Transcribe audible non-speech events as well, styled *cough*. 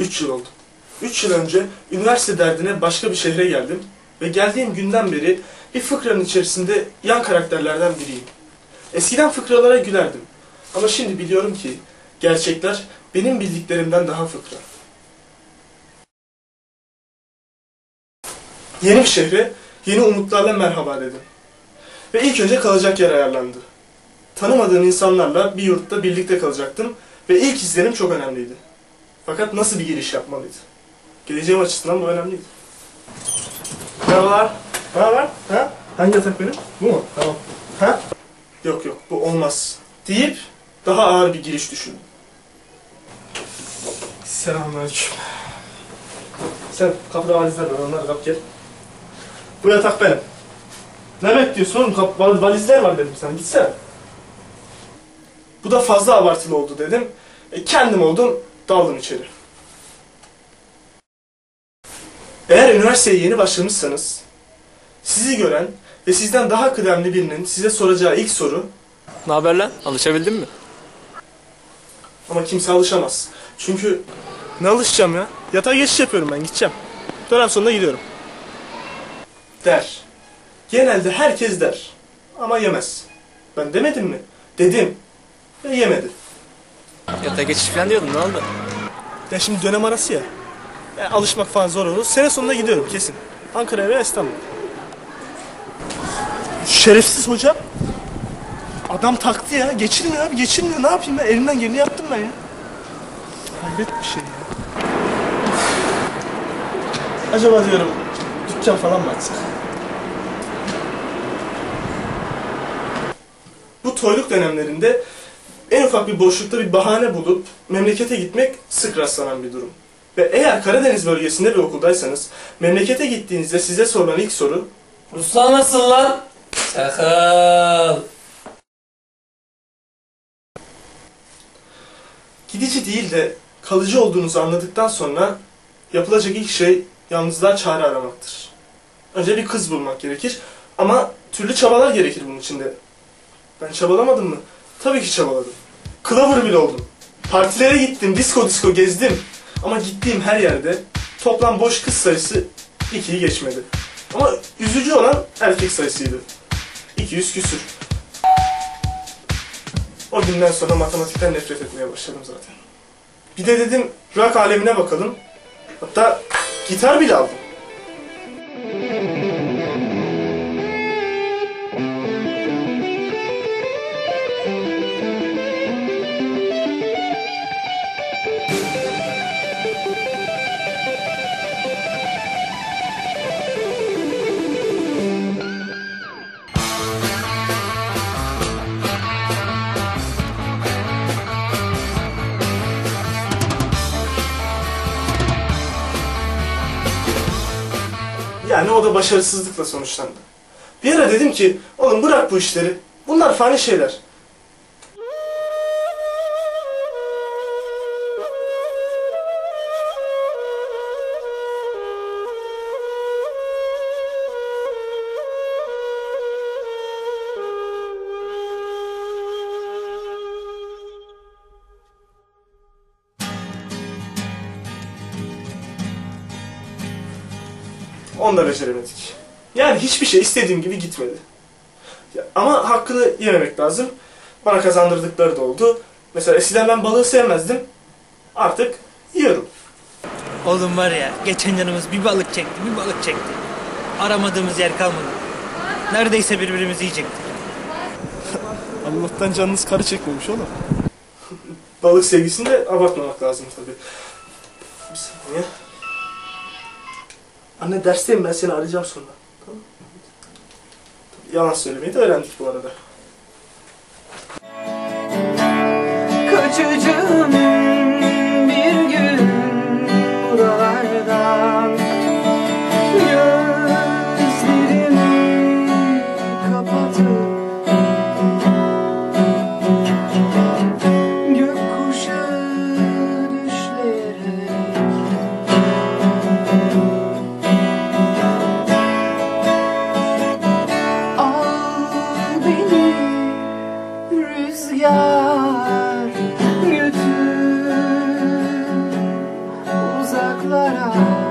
Üç yıl oldu. Üç yıl önce üniversite derdine başka bir şehre geldim ve geldiğim günden beri bir fıkranın içerisinde yan karakterlerden biriyim. Eskiden fıkralara gülerdim ama şimdi biliyorum ki gerçekler benim bildiklerimden daha fıkra. Yeni bir şehre, yeni umutlarla merhaba dedim. Ve ilk önce kalacak yer ayarlandı. Tanımadığım insanlarla bir yurtta birlikte kalacaktım ve ilk izlenim çok önemliydi. Fakat nasıl bir giriş yapmalıydı? Geleceğim açısından bu önemliydi. Merhabalar. Ne haber? Ha? Hangi yatak benim? Bu mu? Tamam. Ha? Yok yok bu olmaz. Deyip daha ağır bir giriş düşündüm. Selamünaleyküm. Sen kapıda valizler var onları kap gel. Bu yatak benim. Ne bekliyorsun oğlum? Kap, val- valizler var dedim sana gitsene. Bu da fazla abartılı oldu dedim. E, kendim oldum daldım içeri. Eğer üniversiteye yeni başlamışsanız sizi gören ve sizden daha kıdemli birinin size soracağı ilk soru Ne haber lan? Alışabildin mi? ama kimse alışamaz. Çünkü ne alışacağım ya? Yatağa geçiş yapıyorum ben gideceğim. Dönem sonunda gidiyorum. Der. Genelde herkes der. Ama yemez. Ben demedim mi? Dedim. Ve yemedi. Yatağa geçiş falan diyordun ne oldu? Ya şimdi dönem arası ya. Yani alışmak falan zor olur. Sene sonunda gidiyorum kesin. Ankara'ya veya İstanbul. Şerefsiz hoca. Adam taktı ya. Geçirmiyor abi geçirmiyor. Ne yapayım ben? Elimden geleni yaptım ben ya. Hayret bir şey ya. Acaba diyorum dükkan falan mı açsak? Bu toyluk dönemlerinde en ufak bir boşlukta bir bahane bulup memlekete gitmek sık rastlanan bir durum. Ve eğer Karadeniz bölgesinde bir okuldaysanız memlekete gittiğinizde size sorulan ilk soru Ruslan nasıl lan? Çakal. gidici değil de kalıcı olduğunuzu anladıktan sonra yapılacak ilk şey yalnızlığa çare aramaktır. Önce bir kız bulmak gerekir ama türlü çabalar gerekir bunun içinde. Ben çabalamadım mı? Tabii ki çabaladım. Clover bile oldum. Partilere gittim, disco disco gezdim. Ama gittiğim her yerde toplam boş kız sayısı ikiyi geçmedi. Ama üzücü olan erkek sayısıydı. 200 küsür. O günden sonra matematikten nefret etmeye başladım zaten. Bir de dedim rock alemine bakalım. Hatta gitar bile aldım. Yani o da başarısızlıkla sonuçlandı. Bir ara dedim ki, oğlum bırak bu işleri. Bunlar fani şeyler. Onu da beceremedik. Yani hiçbir şey istediğim gibi gitmedi. Ya, ama hakkını yememek lazım. Bana kazandırdıkları da oldu. Mesela eskiden ben balığı sevmezdim. Artık yiyorum. Oğlum var ya geçen canımız bir balık çekti bir balık çekti. Aramadığımız yer kalmadı. Neredeyse birbirimizi yiyecektik. *laughs* Allah'tan canınız karı çekmemiş oğlum. *laughs* Balık sevgisini de abartmamak lazım tabii. Bir saniye. Anne dersteyim ben seni arayacağım sonra. Tamam? Yalan söylemeyi de öğrendik bu arada. Kaçacağım Thank you.